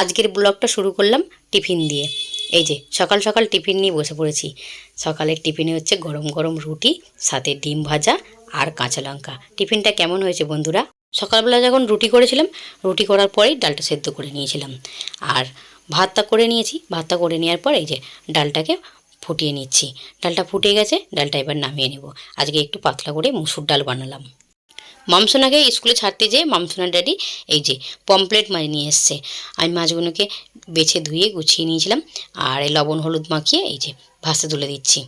আজকের ব্লগটা শুরু করলাম টিফিন দিয়ে। এই যে, সকাল সকাল টিফিন নিয়ে বসে পড়েছি। সকালের টিফিনে হচ্ছে গরম গরম রুটি, সাথে ডিম ভাজা আর কাঁচা লঙ্কা। টিফিনটা কেমন হয়েছে বন্ধুরা? সকালবেলা যখন রুটি করেছিলাম, রুটি করার পরেই ডালটা সেদ্ধ করে নিয়েছিলাম। আর ভাতটা করে নিয়েছি, ভাতটা করে নেওয়ার পর এই যে ডালটাকে ফুটিয়ে নিচ্ছি। ডালটা ফুটে গেছে, ডালটা এবার নামিয়ে নেব। আজকে একটু পাতলা করে মুসুর ডাল বানালাম। মামসোনাকে স্কুলে ছাড়তে যেয়ে মামসোনার ড্যাডি এই যে পমপ্লেট মাছ নিয়ে এসছে। আমি মাছগুলোকে বেছে ধুয়ে গুছিয়ে নিয়েছিলাম আর এই লবণ, হলুদ মাখিয়ে এই যে ভাসতে তুলে দিচ্ছি।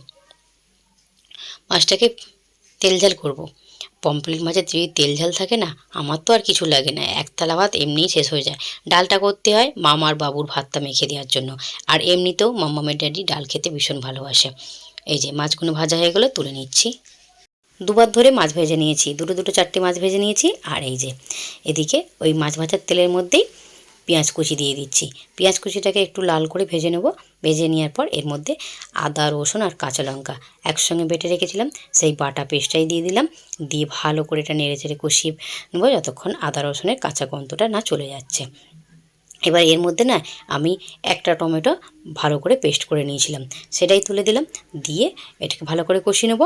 মাছটাকে তেল ঝাল করব। পমপ্লেট মাছের যদি তেল ঝাল থাকে না, আমার তো আর কিছু লাগে না। এক থালা ভাত এমনিই শেষ হয়ে যায়। ডালটা করতে হয় মামার বাবুর ভাতটা মেখে দেওয়ার জন্য। আর এমনিতেও মামামের ড্যাডি ডাল খেতে ভীষণ ভালোবাসে। এই যে মাছগুলো ভাজা হয়ে গেলে, তুলে নিচ্ছি। দুবার ধরে মাছ ভেজে নিয়েছি। দুটো দুটো চারটে মাছ ভেজে নিয়েছি আর এই যে, এদিকে ওই মাছ ভাজার তেলের মধ্যেই পেঁয়াজ কুচি দিয়ে দিচ্ছি। পেঁয়াজ কুচিটাকে একটু লাল করে ভেজে নেব। ভেজে নেওয়ার পর এর মধ্যে আদা, রসুন আর কাঁচা লঙ্কা একসঙ্গে বেটে রেখেছিলাম। সেই বাটা পেস্টটাই দিয়ে দিলাম। দিয়ে ভালো করে এটা নেড়ে চেড়ে কষিয়ে নেব যতক্ষণ আদা, রসুনের কাঁচা গন্ধটা না চলে যাচ্ছে। এবার এর মধ্যে না আমি একটা টমেটো ভালো করে পেস্ট করে নিয়েছিলাম। সেটাই তুলে দিলাম। দিয়ে এটাকে ভালো করে কষিয়ে নেব।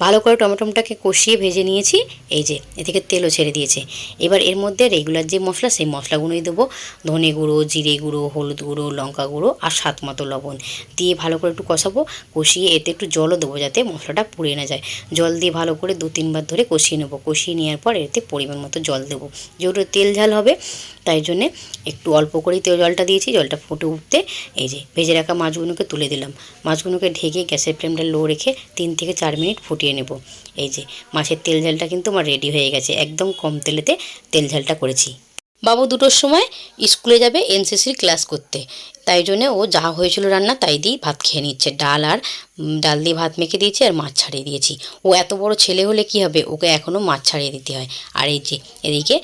ভালো করে টমেটোটাকে কষিয়ে ভেজে নিয়েছি। এই যে, এদিকে তেলও ছেড়ে দিয়েছে। এবার এর মধ্যে রেগুলার যে মশলা, সেই মশলাগুলোই দেবো। ধনে গুঁড়ো, জিরে গুঁড়ো, হলুদ গুঁড়ো, লঙ্কা গুঁড়ো আর স্বাদ মতো লবণ। দিয়ে ভালো করে একটু কষাবো। কষিয়ে এতে একটু জলও দেবো যাতে মশলাটা পুড়ে না যায়। জল দিয়ে ভালো করে দু, তিনবার ধরে কষিয়ে নেব। কষিয়ে নেওয়ার পর এতে পরিমাণ মতো জল দেবো। যেহেতু তেল ঝাল হবে, তাই জন্যে একটু অল্প করেই তেল জলটা দিয়েছি। জলটা ফুটে উঠতে এই যে, ভেজে রাখা মাছগুলোকে তুলে দিলাম। মাছগুলোকে ঢেকে গ্যাসের ফ্লেমটা লো রেখে তিন থেকে চার মিনিট ফুটিয়ে নেব। এই যে, মাছের তেল ঝালটা কিন্তু আমার রেডি হয়ে গেছে। একদম কম তেলেতে তেল ঝালটা করেছি। বাবু দুটোর সময় স্কুলে যাবে, এনসিসির ক্লাস করতে। তাই জন্যে ও যা হয়েছিল রান্না তাই দিয়েই ভাত খেয়ে নিচ্ছে। ডাল আর ডাল দিয়ে ভাত মেখে দিয়েছি আর মাছ ছাড়িয়ে দিয়েছি। ও এত বড় ছেলে হলে কি হবে? ওকে এখনও মাছ ছাড়িয়ে দিতে হয়। আর এই যে, এদিকে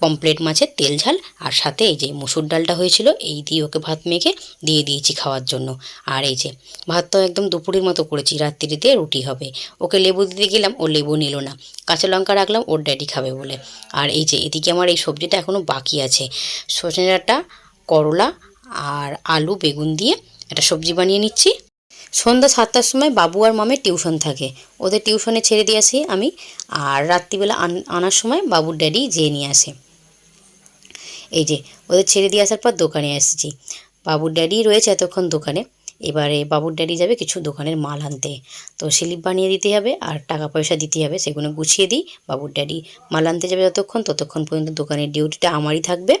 পমপ্লেট মাছের তেল ঝাল আর সাথে এই যে মুসুর ডালটা হয়েছিল, এই দিয়ে ওকে ভাত মেখে দিয়ে দিয়েছি খাওয়ার জন্য। আর এই যে ভাত তো একদম দুপুরের মতো করেছি, রাত্রিতে রুটি হবে। ওকে লেবু দিতে গেলাম, ও লেবু নিল না। কাঁচা লঙ্কা রাখলাম, ওর ড্যাডি খাবে বলে। আর এই যে এদিকে আমার এই সবজিটা এখনও বাকি আছে। সজনে ডাঁটা, করলা আর আলু, বেগুন দিয়ে একটা সবজি বানিয়ে নিচ্ছি। সন্ধ্যা সাতটার সময় বাবু আর মামের টিউশন থাকে। ওদের টিউশনে ছেড়ে দিয়ে আসি আমি। আর রাত্রিবেলা আন- আনার সময় বাবুর ড্যাডি যেয়ে নিয়ে আসে। এই যে, ওদের ছেড়ে দিয়ে আসার পর দোকানে এসেছি। বাবুর ড্যাডি রয়েছে এতক্ষণ দোকানে। এবারে বাবুর ড্যাডি যাবে কিছু দোকানের মাল আনতে। তো স্লিপ বানিয়ে দিতে হবে আর টাকা পয়সা দিতে হবে, সেগুলো গুছিয়ে দিই। বাবুর ড্যাডি মাল আনতে যাবে যতক্ষণ, ততক্ষণ পর্যন্ত দোকানের ডিউটিটা আমারই থাকবে।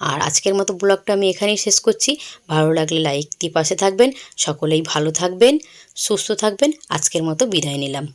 আর আজকের মতো ব্লগটা আমি এখানেই শেষ করছি। ভালো লাগলে লাইক দিয়ে পাশে থাকবেন। সকলেই ভালো থাকবেন, সুস্থ থাকবেন। আজকের মতো বিদায় নিলাম।